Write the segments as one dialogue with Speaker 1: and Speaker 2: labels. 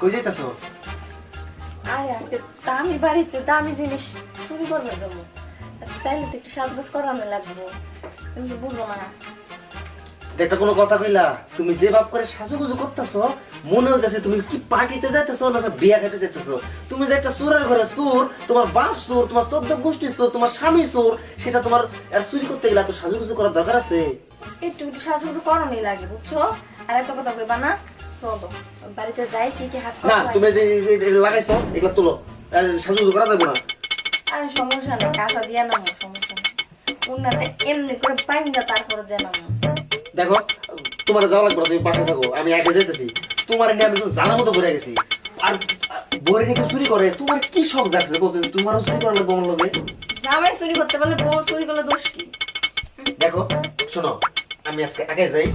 Speaker 1: কই যাইতাছো?
Speaker 2: আরে আজকে দামি বাড়িতে দামি জিনিস চুরি করবে যাব। তাইলে তো একটু সাজগোজ করানো লাগবো। তুমি বুঝো না।
Speaker 1: এটা কোনো কথা কইলা তুমি যে বাপ করে সাজুগুজু করতেছো মনে হইতেছে তুমি কি পার্টিতে যাইতেছো না যে বিয়া খেতে যাইতেছো। তুমি যে একটা চোরের ঘরে চোর তোমার বাপ চোর তোমার চোদ্দ গোষ্ঠী চোর তোমার স্বামী চোর সেটা তোমার আর চুরি করতে গেলে তো সাজুগুজু করার দরকার আছে?
Speaker 2: একটু একটু সাজগোজ করানোই লাগে বুঝছ? আর এত কথা কইবা না। চলো। বাড়িতে যাই কি কি হাত
Speaker 1: না তুমি যে এগুলো তুলো। সাজুগুজু করা যাবে না।
Speaker 2: আরে সমস্যা নেই কাঁচা দিয়া সমস্যা উন্নাতে এমনি করে পাইন্দা তারপরে জানামো
Speaker 1: দেখো তোমার যাওয়া লাগবে তুমি পাশে থাকো আমি একা যেতেছি তোমার নিয়ে আমি জানার মতো পড়ে গেছি। আর বরে নিয়ে চুরি করে তোমার কি শখ জাগছে? বলতেছি তোমারও চুরি করা লাগবে আমার লগে
Speaker 2: জামাই চুরি করতে পারলে বউ চুরি করলে দোষ কি?
Speaker 1: দেখো শোনো আমি আজকে আগে যাই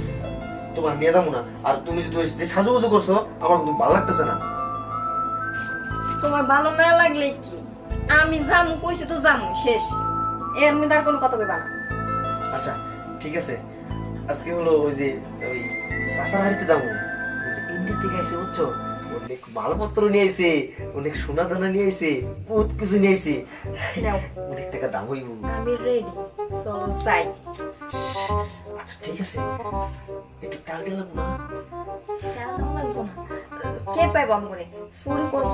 Speaker 1: তোমার নিয়ে যাব না। আর তুমি যদি যে সাজুগুজু করছ আমার কিন্তু ভালো লাগতেছে না।
Speaker 2: তোমার ভালো না লাগলে কি? আমি জামু কইছি তো জামু শেষ। এর মধ্যে আর কোনো কথা কইবা না।
Speaker 1: আচ্ছা ঠিক আছে। আজকে হলো ওই যে ওই চাষার বাড়িতে যাব। ওই যে ইন্ডিয়া থেকে আইসে বুঝছ? অনেক মালপত্র নিয়ে আইছে অনেক সোনা দানা নিয়ে আইছে বহুত কিছু নিয়ে
Speaker 2: নাও।
Speaker 1: অনেক টাকা দাম হইব।
Speaker 2: আমি রেডি চলো যাই।
Speaker 1: আচ্ছা ঠিক আছে। একটু টাল দিলাম না?
Speaker 2: কেন লাগবো না। কে পাইব আম করে? চুরি করব?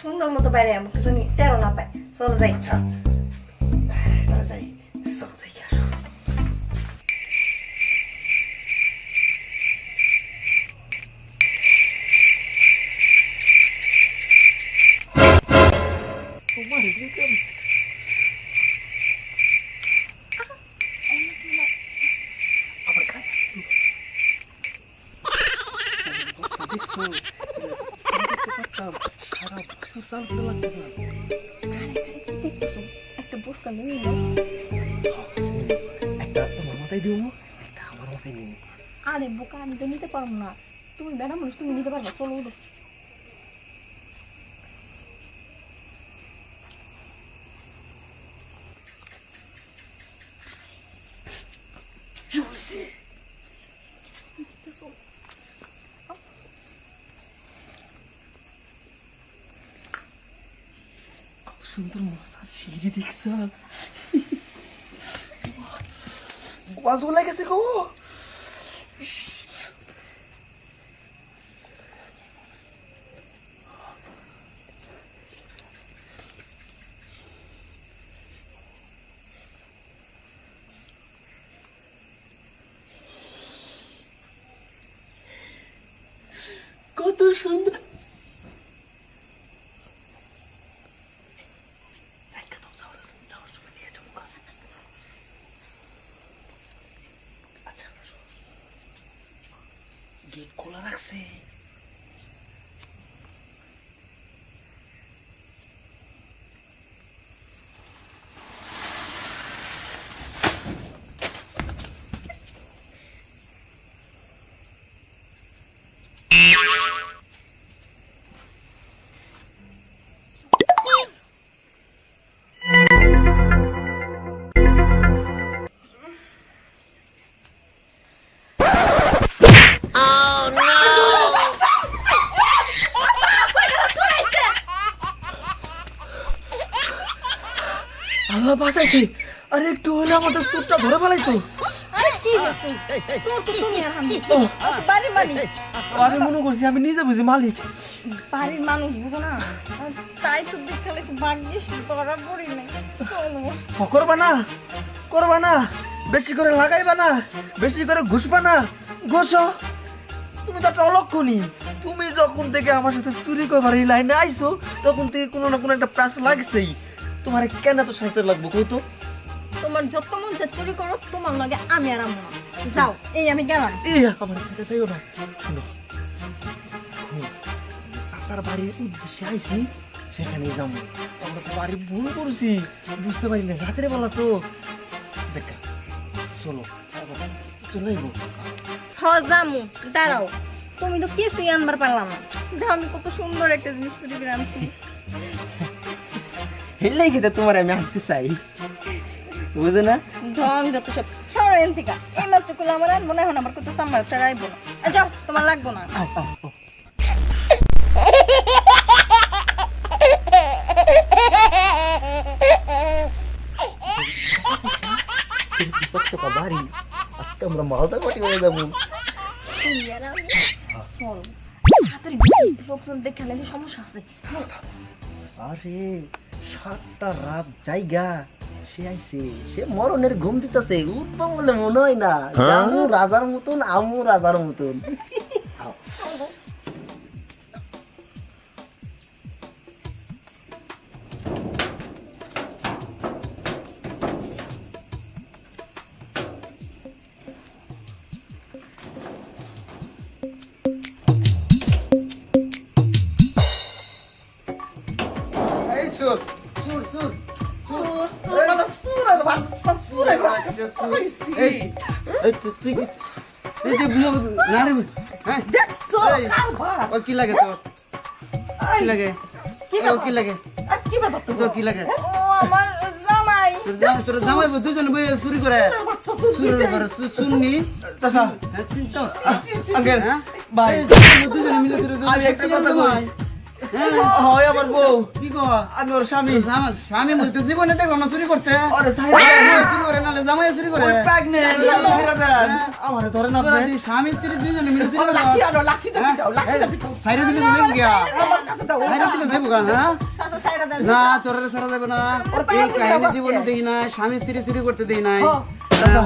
Speaker 2: সুন্দর মতো বাইরে আমি কিছু টেরো না পাই চলো যাই।
Speaker 1: আচ্ছা। খারাপ কিছু চালতে লাগবে না
Speaker 2: দেখতেছো একটা বস্তা নিয়ে নাও
Speaker 1: একটা তোমার মাথায় দিব একটা আমার মাথায় দিব
Speaker 2: আরে বোকা আমি তো নিতে পারব না। তুমি বেড়া মানুষ তুমি নিতে পারবে চলো
Speaker 1: সুন্দর মশা সিঁড়ি দেখছ লাগেছে গো কত সুন্দর একদম যাওয়ার যাওয়ার সময় নিয়ে যাব গা। আচ্ছা গেট খোলা রাখছে আল্লাহ বাঁচাইছে আরে একটু হলে আমাদের চোরটা ধরে ফেলাইতো।
Speaker 2: আমি
Speaker 1: মনে করছি আমি নিজে বুঝি মালিক।
Speaker 2: বাড়ির মানুষ বুঝো না? তাই তো দেখালে ভাগ্যিস ধরা পড়ি নাই।
Speaker 1: করবা না করবা না বেশি করে লাগাইবা না বেশি করে ঘুষবা না। ঘোষ। তুমি তো একটা অলক্ষণী। তুমি যখন থেকে আমার সাথে চুরি করবার এই লাইনে আইছো তখন থেকে কোনো না কোনো একটা প্রাস লাগছেই। তোমার কেন তো সাহিত্য লাগবো কই তো?
Speaker 2: তোমার যত মন চায় চুরি করো তোমার লগে আমি আর আমো না যাও এই আমি গেলাম।
Speaker 1: এই আমার সাথে চাইও না। শুনো চাচার বাড়ির উদ্দেশ্যে আইছি সেখানেই যাব আমরা তো বাড়ি ভুল করছি বুঝতে পারি না রাতের বেলা তো। দেখা চলো চলে যাব
Speaker 2: হ জামু দাঁড়াও। তুমি তো কিছুই আনবার পারলাম না। দেখো আমি কত সুন্দর একটা জিনিস চুরি করে আনছি।
Speaker 1: হেললেই খেতে তোমার আমি আনতে চাই। বুঝো না?
Speaker 2: ঢং যত সব। সরেন থেকে। এই মাত্র কুলা আমার মনে হয় আমার কত সাম্বার চাইব যাও তোমার লাগবো না।
Speaker 1: বাড়ি আজকে আমরা মালদা পাটি হয়ে
Speaker 2: সমস্যা আছে।
Speaker 1: আরে সাতটা রাত জায়গা। সে আইছে সে মরণের ঘুম দিতেছে উঠবো বলে মনে হয় না। জামু রাজার মতন আমু রাজার মতন।
Speaker 3: তুই কি এই যে না রে হ্যাঁ? এই, ও কি লাগে তোর? কি লাগে? ও কি লাগে? তোর? কি লাগে?
Speaker 2: ও আমার জামাই।
Speaker 3: তোর জামাই দুজন বই চুরি করে। চুরি করে শুননি
Speaker 1: চাচা
Speaker 3: হ্যাঁ চিন্তা? হ্যাঁ?
Speaker 1: ভাই
Speaker 3: দুজন দুজনে মিলে তোর
Speaker 1: একটা কথা
Speaker 3: জামাই। হ্যাঁ
Speaker 1: হয় আমার বউ।
Speaker 3: কি কো
Speaker 1: আমি ওর স্বামী।
Speaker 3: জামাই স্বামী মই তো জীবনে দেখলাম না চুরি করতে।
Speaker 1: আরে
Speaker 3: জামাই চুরি করে নালে জামাই চুরি করে।
Speaker 1: ওই আমার ধরেন
Speaker 3: তোরা স্বামী স্ত্রী দুইজনে মিলে চুরি করে সাইরে দিলে তো যাইব গিয়া সাইরে দিলে যাইব গা হ্যাঁ?
Speaker 2: দেন
Speaker 3: না তোর সারা যাবে না। এই কাহিনী জীবনে দেখি না স্বামী স্ত্রী চুরি করতে দেই নাই। হ্যাঁ,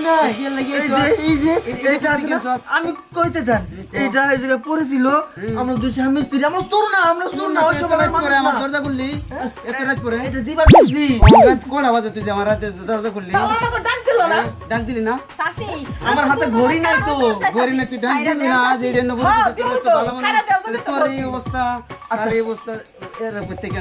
Speaker 1: না এই
Speaker 3: এই
Speaker 1: এই
Speaker 3: এই-
Speaker 1: না,
Speaker 3: এই
Speaker 1: আমি কইতে দেন এই জায়গায় পড়েছিল। আমরা দুই স্বামী স্ত্রী আমরা তোর না আমরা তোর না ওই সময়
Speaker 3: করে আমার দরজা খুললি এত রাত পরে।
Speaker 1: এটা দিবার দিছি
Speaker 3: কোড়া বাজে তুই আমার রাতে দরজা খুললি? হ্যাঁ, ডাক দিলি না?
Speaker 1: আমার হাতে ঘড়ি নাই তো
Speaker 3: গরি না তুই ডাক দিবি না যে এটা নবুল মানে তোর এই অবস্থা আর এই অবস্থা এর প্রত্যেক
Speaker 1: না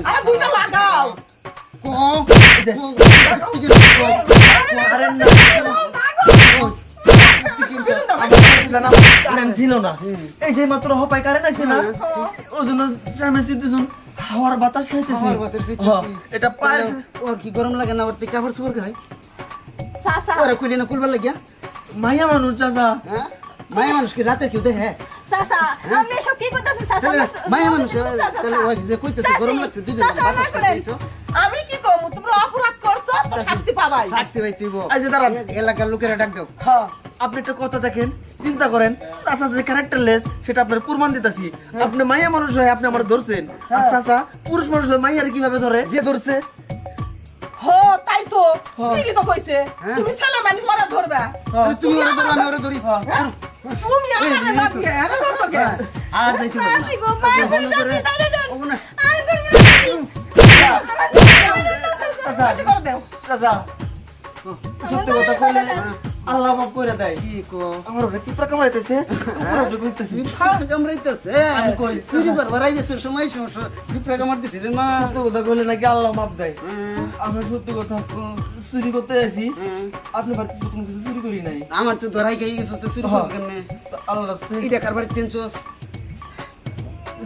Speaker 1: হাওয়ার বাতাস খাইতেছে
Speaker 3: কি গরম লাগে না ওর তুই কাপড় চোপড় খাই
Speaker 2: চাচা
Speaker 3: ওরা খুলি না খুলবার লাগিয়া
Speaker 1: মাইয়া মানুষ চাচা
Speaker 3: মায়া মানুষ কি রাতে কেউ দেখে মায়া মানুষ কইতেছে গরম লাগছে দুজন বাতাস খাইতেছো
Speaker 4: আমি শাস্তি পাবাই।
Speaker 3: শাস্তি ভাই তুই
Speaker 1: এই যে দাঁড়ান
Speaker 3: এলাকার লোকেরা ডাক দাও।
Speaker 4: হ্যাঁ।
Speaker 1: আপনি একটা কথা দেখেন চিন্তা করেন চাচা যে ক্যারেক্টারলেস সেটা আপনার প্রমাণ দিতেছি। আপনি মাইয়া মানুষ হয়ে আপনি আমার ধরছেন। আর চাচা পুরুষ মানুষ হয়ে মাইয়ার কীভাবে ধরে? যে ধরছে।
Speaker 4: হো তাই তো।
Speaker 1: হ্যাঁ।
Speaker 4: ঠিকই তো কইছে।
Speaker 3: হ্যাঁ।
Speaker 4: তুমি ছেলে মানে পরে ধরবে।
Speaker 3: তুমি ওরা ধরো আমি ওরা ধরি।
Speaker 4: তুমি আমার বাপকে আরে ধরো কে
Speaker 3: আর যাইতে না।
Speaker 2: গো, মায়া করে
Speaker 3: বন্ধ
Speaker 2: তাইলে দেন।
Speaker 3: ওগো না।
Speaker 2: আর করবি আমার চাচি,
Speaker 1: চাচা
Speaker 4: বেশি করে দেও।
Speaker 1: চাচা সত্যি কথা কইলে আল্লাহ মাফ করে দেয়।
Speaker 3: কি কো?
Speaker 1: আমার ওরে পিঁপড়া কামড়াইতেছে। উপরে উঠে কইতেছি
Speaker 3: কামড়াইতেছে?
Speaker 1: আমি কই,
Speaker 3: চুরি করবার আইবে সময় সমস্যা বিপ্রা কামড় দিছিল না
Speaker 1: সত্যি কথা কইলে নাকি আল্লাহ মাফ দেয়। আমি সত্যি কথা চুরি করতে আছি
Speaker 3: হ্যাঁ।
Speaker 1: আপনি বাড়িতে তো কোনো কিছু চুরি করি নাই।
Speaker 3: আমার তো ধরাই গিয়ে গেছো তো চুরি করব কেমনে?
Speaker 1: আল্লাহ
Speaker 3: এটা কারবার তিনশোস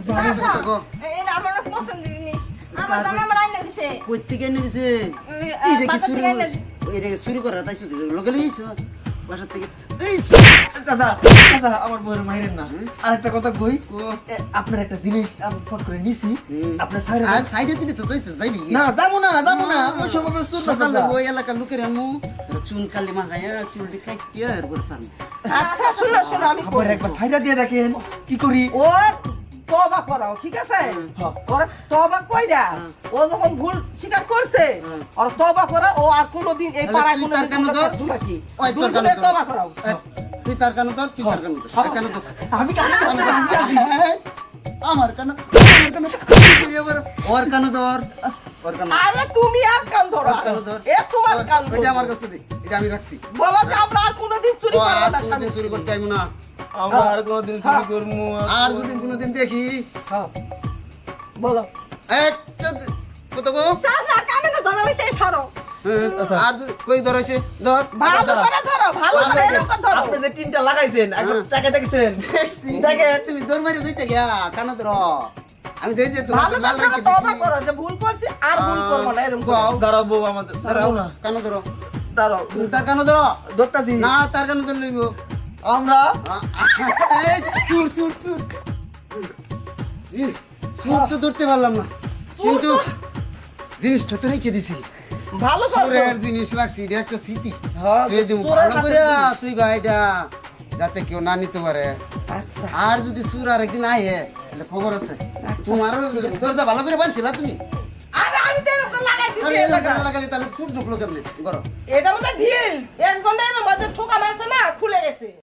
Speaker 1: জানি-
Speaker 3: কথা কো।
Speaker 2: এটা আমার অনেক জিনিস। আমার জামাই আমার আইনা দিছে।
Speaker 3: এনে এটা কি চুরি এটা চুরি করা তাইছো লোকে লইছো বাসা থেকে এই
Speaker 1: চাচা চাচা আমার বউয়ের মাইরেন না আরেকটা কথা কই আপনার একটা জিনিস আমি ফট করে নিছি আপনার সাইরে
Speaker 3: আর সাইডে দিলে তো যাইতে যাইবি
Speaker 1: না যাব না যাব না ওই সময় চুর না
Speaker 3: সকালে ওই এলাকার লোকের আনমু চুন কালি চুলটি
Speaker 4: আচ্ছা শুনো শুনো আমি
Speaker 1: একবার সাইডা দিয়ে দেখেন কি করি
Speaker 4: ও তবা করাও ঠিক আছে?
Speaker 1: হ্যাঁ।
Speaker 4: ওর তবা কইরা ও যখন ভুল স্বীকার করছে আর তবা করা ও আর কোনোদিন এই পাড়ায়
Speaker 3: তার কেন তোর
Speaker 4: তবা করাও।
Speaker 3: তুই তার কানে ধর তুই তার কানে সে কানে
Speaker 1: আমি কানে
Speaker 3: ধর। এই, আমার কানে ওর কানে
Speaker 4: আরে তুমি আর কান ধরো। এ তোমার কান
Speaker 3: আমার কাছে দে। এটা আমি রাখছি।
Speaker 4: বলো যে আমরা আর কোনোদিন চুরি না
Speaker 3: চুরি করতে আইবো না।
Speaker 1: আমরা আর কোনদিন চুরি করব
Speaker 3: আর যদি কোনোদিন দেখি?
Speaker 4: হ্যাঁ। বলো।
Speaker 3: একটা কত গো?
Speaker 2: চাচা, কানে তো ধরা হইছে, ছাড়ো।
Speaker 3: হ্যাঁ, আর কই ধরাইছে ধর।
Speaker 4: ভালো করে ধরো ভালো
Speaker 3: ভালো
Speaker 4: করে
Speaker 3: করে।
Speaker 4: ধরো।
Speaker 1: আপনি যে টিনটা লাগাইছেন একবার টাকা দেখছেন?
Speaker 3: দেখে তুমি দৌড় মারি যাইতে গিয়া কানে ধর। আমি দেখছি তোমার
Speaker 4: ভালো
Speaker 3: লাল
Speaker 4: করে
Speaker 3: রেখে
Speaker 4: তবা করো যে ভুল করছি আর ভুল করব না এরকম করে।
Speaker 3: গাও।
Speaker 1: আমাদের দাঁড়াও না
Speaker 3: কানে ধরো।
Speaker 1: দাঁড়াও।
Speaker 3: তুমি তার কানে ধরো।
Speaker 1: ধরতাছি।
Speaker 3: না তার কানে ধর লইব
Speaker 1: আমরা?
Speaker 3: চুর চুর চুর। তো ধরতে পারলাম না। কিন্তু জিনিসটা তো রেখে দিছি।
Speaker 4: ভালো
Speaker 3: সুরের জিনিস লাগছি এটা একটা স্মৃতি।
Speaker 4: হ্যাঁ,
Speaker 3: তুই দিব ভালো করে। তুই গাইটা যাতে কেউ না নিতে পারে।
Speaker 4: আচ্ছা।
Speaker 3: আর যদি সুর আর একদিন আয়ে তাহলে খবর আছে। তোমারও দরজা ভালো করে বানছিলা তুমি? তাহলে ঢুকলো কেমনে? করো
Speaker 4: এটা মধ্যে ঢিল। একজনের মধ্যে ঠোকা মারছে না খুলে গেছে।